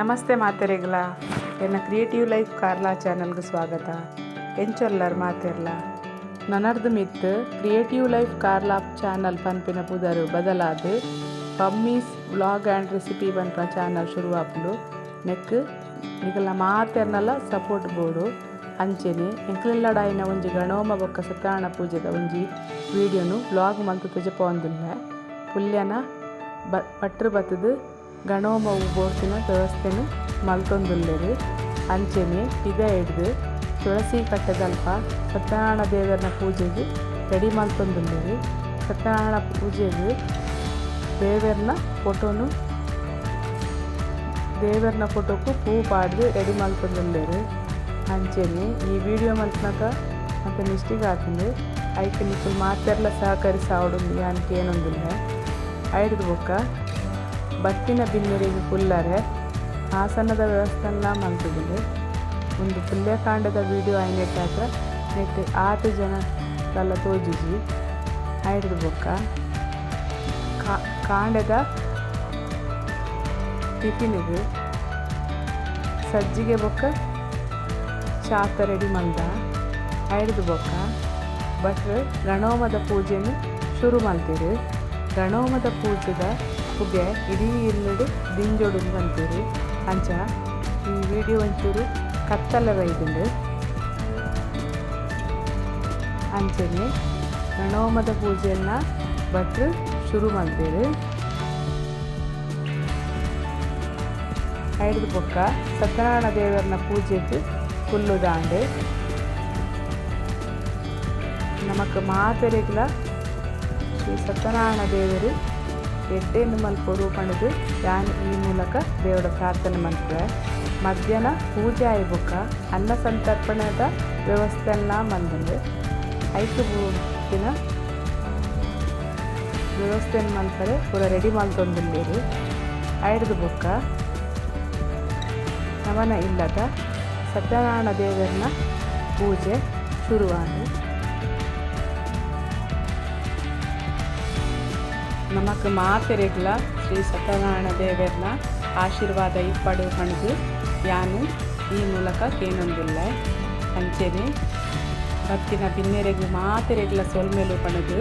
ನಮಸ್ತೆ ಮಾತೆರೆಗ್ಲ ಎನ್ನ creative life Carla ಚಾನಲ್ಗೆ ಸ್ವಾಗತ. ಎಂಚೊಲ್ಲರ್ ಮಾತೆರ್ಲ. ನನರ್ದು ಮಿತ್ ಕ್ರಿಯೇಟಿವ್ ಲೈಫ್ ಕಾರ್ಲಾ ಚಾನಲ್ ಪನ್ಪಿನ ಪುದರು ಬದಲಾದ್. ಪಮ್ಮೀಸ್, ವ್ಲಾಗ್ ಆ್ಯಂಡ್ ರೆಸಿಪಿ ಪನ್ಪ ಚಾನಲ್ ಶುರುವಾಪುಲು. ನೆಕ್, ನಿಗಲ ಮಾತೆರ್ನಲ ಸಪೋರ್ಟ್ ಬೋಡು ಅಂಚೆನೆ ಎಂಕ್ಲೆಲ್ಲಡಾಯಿನ ಒಂಜಿ ಗಣೋಮ ಬೊಕ್ಕ ಸತ್ಯನಾರಾಯಣ ಪೂಜೆದ ಒಂಜಿ ವಿಡಿಯೋನು ವ್ಲಾಗ್ ಮಂತ್ ತುಜಪೊಂದುಲ್ಲ. ಪುಲ್ಯನ ಬ, ಪಟ್ರ್ ಬತ್ತುದು ಗಣೋಮ ಬೋರ್ಸಿನ ವ್ಯವಸ್ಥೆನು ಮಲ್ತೊಂದುಲ್ಲೆರ್ ಅಂಚೆನೆ ಪಿದ ಹಿಡ್ದು ತುಳಸಿ ಕಟ್ಟೆದಲ್ಪ ಸತ್ಯನಾರಾಯಣ ದೇವರನ ಪೂಜೆಗ್ ರೆಡಿ ಮಲ್ತೊಂದುಲ್ಲೆರ್ ಸತ್ಯನಾರಾಯಣ ಪೂಜೆಗ್ ದೇವರನ ಫೋಟೋನು, ದೇವರನ ಫೋಟೋಕು ಪೂ ಪಾಡ್ದು ರೆಡಿ ಮಲ್ತೊಂದುಲ್ಲೆರ್ ಅಂಚೆನೆ ಈ ವಿಡಿಯೋ ಮಲ್ಪನಗ ಮತ್ತೆ ಮಿಸ್ಟೇಕ್ ಆತುಂಡು ಐಕ್ ನಿಕುಲು ಮಾತೆರ್ಲ ಸಹಕರಿಸಿ ಆವಡು ಏನೊಂದುಲ್ಲ ಐಡ್ದು ಬೊಕ್ಕ. ಬತ್ತಿನ ಬಿನ್ನೆರಿಗೆ ಕುಲ್ಲರೆ ಆಸನದ ವ್ಯವಸ್ಥೆಲ್ಲ ಮಲ್ತುದುಂಡು ಒಂದು ಪುಲ್ಯಕಾಂಡದ ವಿಡಿಯೋ ಆಯ್ನೆಟ್ಟಾದ್ರೆ ನೆಟ್ ಆತು ಜನಕ್ಕೆಲ್ಲ ತೋಜಿಜಿ ಆಯ್ದು ಬೊಕ್ಕ. ಕಾಂಡದ ಟಿಫಿನಿಗೆ ಸಜ್ಜಿಗೆ ಬೊಕ್ಕ ಚಾತ ರೆಡಿ ಮಂದ ಆಯ್ದು ಬೊಕ್ಕ. ಬಟ್ ಗಣೋಮದ ಪೂಜೆನು ಶುರು ಮಾಡ್ತೀರಿ ಗಣೋಮದ ಪೂಜೆದ ಪುಗೆ ಇಡೀ ಇಲ್ಲಡು ದಿಂಜೋಡು ಅಂತೀರಿ. ಅಂಚ, ಈ ವಿಡಿಯೋ ಒಂಚೂರು ಕತ್ತಲ ಬೈದುಂಡು ಅಂಚನೆ ಪ್ರಣೋಮದ ಪೂಜೆಯನ್ನ ಭಟ್ರು ಶುರು ಮಾಡ್ತೀರಿ. ಐಡ್ದು ಬೊಕ್ಕ ಸತ್ಯನಾರಾಯಣ ದೇವರನ್ನ ಪೂಜೆಗ್ ಕುಲ್ಲು ದಾಂಡೆ. ನಮಕ್ ಮಾತೆರೆಗ್ಲ ಶ್ರೀ ಸತ್ಯನಾರಾಯಣ ದೇವರು ಎಡ್ಡೆನ್ನು ಮಲ್ಪೊಡು ಪಣದು ಯಾನ್ ಈ ಮೂಲಕ ದೇವರ ಪ್ರಾರ್ಥನೆ ಮಲ್ಪುವೆ ಮಧ್ಯಾಹ್ನ ಪೂಜೆ ಆಯ್ಬೊಕ್ಕ ಅನ್ನ ಸಂತರ್ಪಣದ ವ್ಯವಸ್ಥೆ ಎಲ್ಲ ಮಂದುಂಡು ಐದು ದಿನ ವ್ಯವಸ್ಥೆ ಮಲ್ಪರೆ ಪೂರ ರೆಡಿ ಮಲ್ತೊಂದುಲ್ಲೇರು ಐಡ್ದು ಬುಕ್ಕ. ನಮನ ಇಲ್ಲದ ಸತ್ಯನಾರಾಯಣ ದೇವರನ್ನ ಪೂಜೆ ಶುರುವಾಂಡು ನಮಕ್ ಮಾತೆರೆಗ್ಲ ಶ್ರೀ ಸತ್ಯನಾರಾಯಣ ದೇವರನ್ನ ಆಶೀರ್ವಾದ ಇಪ್ಪಡು ಹಣದು. ಯಾನು ಈ ಮೂಲಕ ಕೇನೊಂದಿಲ್ಲ. ಅಂಚೆನೆ ಭಕ್ತಿನ ಬಿನ್ನೆರೆಗು ಮಾತೆರೆಗ್ಲ ಸೊಲ್ಮೇಲು ಪಣದು.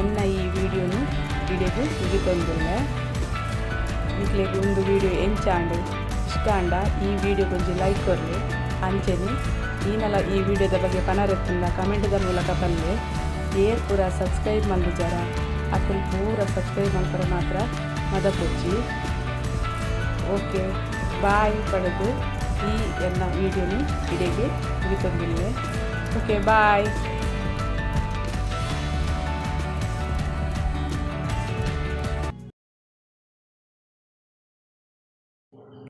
ಎನ್ನ ಈ ವಿಡಿಯೋನು ವಿಡಿಯೋಗು ಮುಗಿತೊಂದುಲ್ಲ. ಈಗಲೆಗ್ ಒಂದು ವಿಡಿಯೋ ಎಂಚಾಂಡು. ಇಷ್ಟ ಅಂಡ ಈ ವಿಡಿಯೋ ಕೊಂಚ ಲೈಕ್ ಕೊರಲಿ. ಅಂಚೆನೆ ಈನಲ ಈ ವಿಡಿಯೋದ ಬಗ್ಗೆ ಪನರೆತ್ತಿಂದ ಕಮೆಂಟ್ದ ಮೂಲಕ ಬಲ್ಲೆ ಏರ್ ಪೂರ ಸಬ್ಸ್ಕ್ರೈಬ್ ಮಲ್ದಿಜಾರ ಅಕುಲ್ ಪೂರ ಸಬ್ಸ್ಕ್ರೈಬ್ ಮಾಡ್ತಾರೆ ಮಾತ್ರ ಮದ ಕೊಚ್ಚಿ ಓಕೆ ಬಾಯ್ ಪಡೆದು ಈ ಎಲ್ಲ ವಿಡಿಯೋನು ವಿಡಿಯೋಗೆ ಮುಗಿತೊಂದಿಲ್ಲೆ ಓಕೆ ಬಾಯ್